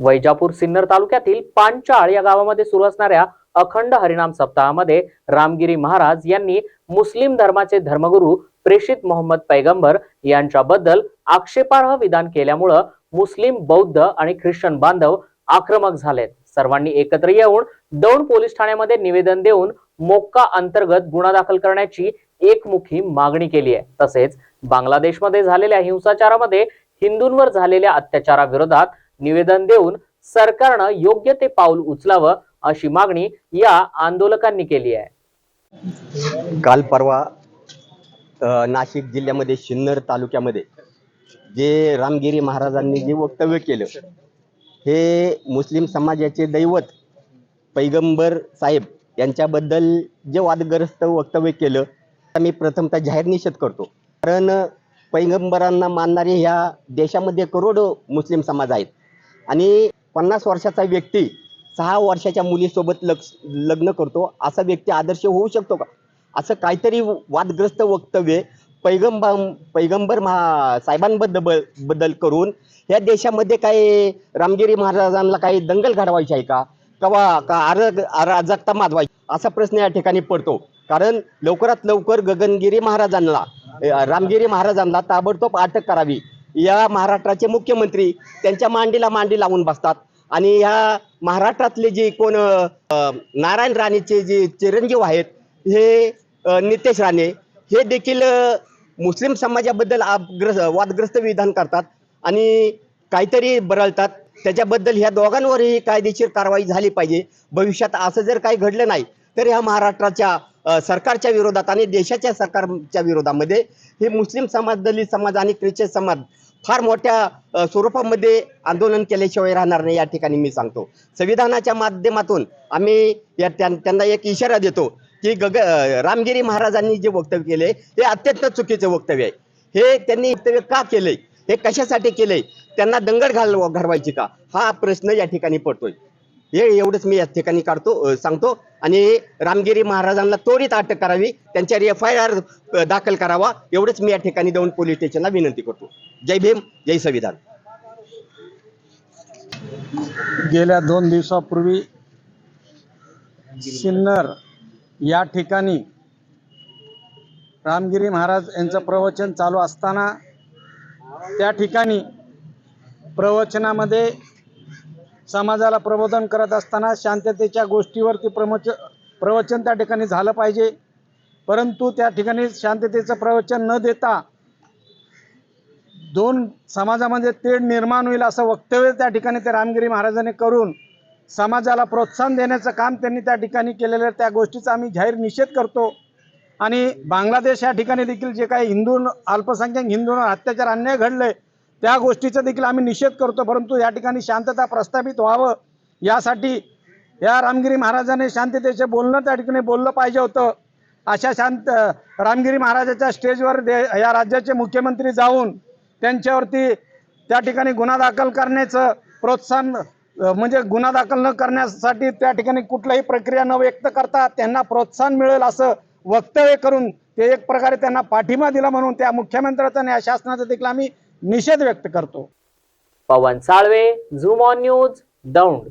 वैजापूर सिन्नर तालुक्यातील पांचाळ या गावामध्ये सुरू असणाऱ्या अखंड हरिनाम सप्ताहामध्ये रामगिरी महाराज यांनी मुस्लिम धर्माचे धर्मगुरू प्रेषित मोहम्मद पैगंबर यांच्याबद्दल आक्षेपार्ह विधान केल्यामुळं मुस्लिम बौद्ध आणि ख्रिश्चन बांधव आक्रमक झालेत. सर्वांनी एकत्र येऊन दौंड पोलीस ठाण्यामध्ये निवेदन देऊन मोक्का अंतर्गत गुन्हा दाखल करण्याची एकमुखी मागणी केली आहे. तसेच बांगलादेशमध्ये झालेल्या हिंसाचारामध्ये हिंदूंवर झालेल्या अत्याचाराविरोधात निवेदन देऊन सरकारनं योग्य ते पाऊल उचलावं अशी मागणी या आंदोलकांनी केली आहे. काल परवा नाशिक जिल्ह्यामध्ये सिन्नर तालुक्यामध्ये जे रामगिरी महाराजांनी जे वक्तव्य केलं हे मुस्लिम समाजाचे दैवत पैगंबर साहेब यांच्याबद्दल जे वादग्रस्त वक्तव्य केलं मी प्रथमतः जाहीर निषेध करतो. कारण पैगंबरांना मानणारे ह्या देशामध्ये करोडो मुस्लिम समाज आहेत. आणि पन्नास वर्षाचा व्यक्ती सहा वर्षाच्या मुलीसोबत लक्ष लग्न करतो. असा व्यक्ती आदर्श होऊ शकतो का? असं काहीतरी वादग्रस्त वक्तव्य पैगंबा पैगंबर महा साहेबांबद्दल बद्दल करून या देशामध्ये काय रामगिरी महाराजांना काही दंगल घडवायची आहे का? कवा का आरग अराजकता माजवायची? असा प्रश्न या ठिकाणी पडतो. कारण लवकरात लवकर गगनगिरी महाराजांना रामगिरी महाराजांना ताबडतोब अटक करावी. या महाराष्ट्राचे मुख्यमंत्री त्यांच्या मांडीला मांडी लावून बसतात. आणि ह्या महाराष्ट्रातले जे कोण नारायण राणेचे जे चिरंजीव आहेत हे नितेश राणे हे देखील मुस्लिम समाजाबद्दल आपग्रस्त वादग्रस्त विधान करतात आणि काहीतरी बरळतात. त्याच्याबद्दल ह्या दोघांवरही कायदेशीर कारवाई झाली पाहिजे. भविष्यात असं जर काही घडलं नाही तर ह्या महाराष्ट्राच्या सरकारच्या विरोधात आणि देशाच्या सरकारच्या विरोधामध्ये हे मुस्लिम समाज दलित समाज आणि ख्रिश्चन समाज फार मोठ्या स्वरूपामध्ये आंदोलन केल्याशिवाय राहणार नाही या ठिकाणी मी सांगतो. संविधानाच्या माध्यमातून आम्ही या त्यांना एक इशारा देतो की गग रामगिरी महाराजांनी जे वक्तव्य केले हे अत्यंत चुकीचे वक्तव्य आहे. हे त्यांनी वक्तव्य का केलंय हे कशासाठी केलंय त्यांना दंगल घाल घडवायची का? हा प्रश्न या ठिकाणी पडतोय. हे एवढंच मी या ठिकाणी काढतो सांगतो. आणि रामगिरी महाराजांना त्वरित अटक करावी त्यांच्यावर एफ आय आर दाखल करावा एवढंच मी या ठिकाणी जाऊन पोलीस स्टेशनला विनंती करतो. जय भीम जय संविधान. गेल्या दोन दिवसापूर्वी सिन्नर या ठिकाणी रामगिरी महाराज यांचं प्रवचन चालू असताना त्या ठिकाणी प्रवचनामध्ये समाजाला प्रबोधन करत असताना शांततेच्या गोष्टीवरती प्रमोच प्रवचन त्या ठिकाणी झालं पाहिजे. परंतु त्या ठिकाणी शांततेचं प्रवचन न देता दोन समाजामध्ये तेढ निर्माण होईल असं वक्तव्य त्या ठिकाणी ते रामगिरी महाराजांनी करून समाजाला प्रोत्साहन देण्याचं काम त्यांनी त्या ठिकाणी केलेलं आहे. त्या गोष्टीचा आम्ही जाहीर निषेध करतो. आणि बांगलादेश या ठिकाणी देखील जे काही हिंदू अल्पसंख्याक हिंदूंवर अत्याचार अन्याय घडले त्या गोष्टीचा देखील आम्ही निषेध करतो परंतु या ठिकाणी शांतता प्रस्थापित व्हावं यासाठी या रामगिरी महाराजाने शांततेचे बोलणं त्या ठिकाणी बोललं पाहिजे होतं. अशा शांत रामगिरी महाराजाच्या स्टेजवर दे या राज्याचे मुख्यमंत्री जाऊन त्यांच्यावरती त्या ठिकाणी गुन्हा दाखल करण्याचं प्रोत्साहन म्हणजे गुन्हा दाखल न करण्यासाठी त्या ठिकाणी कुठलाही प्रक्रिया न व्यक्त करता त्यांना प्रोत्साहन मिळेल असं वक्तव्य करून ते एक प्रकारे त्यांना पाठिंबा दिला म्हणून त्या मुख्यमंत्र्याचा आणि या शासनाचा देखील आम्ही निषेध व्यक्त करतो. Pawan Salve zoom on news Daund.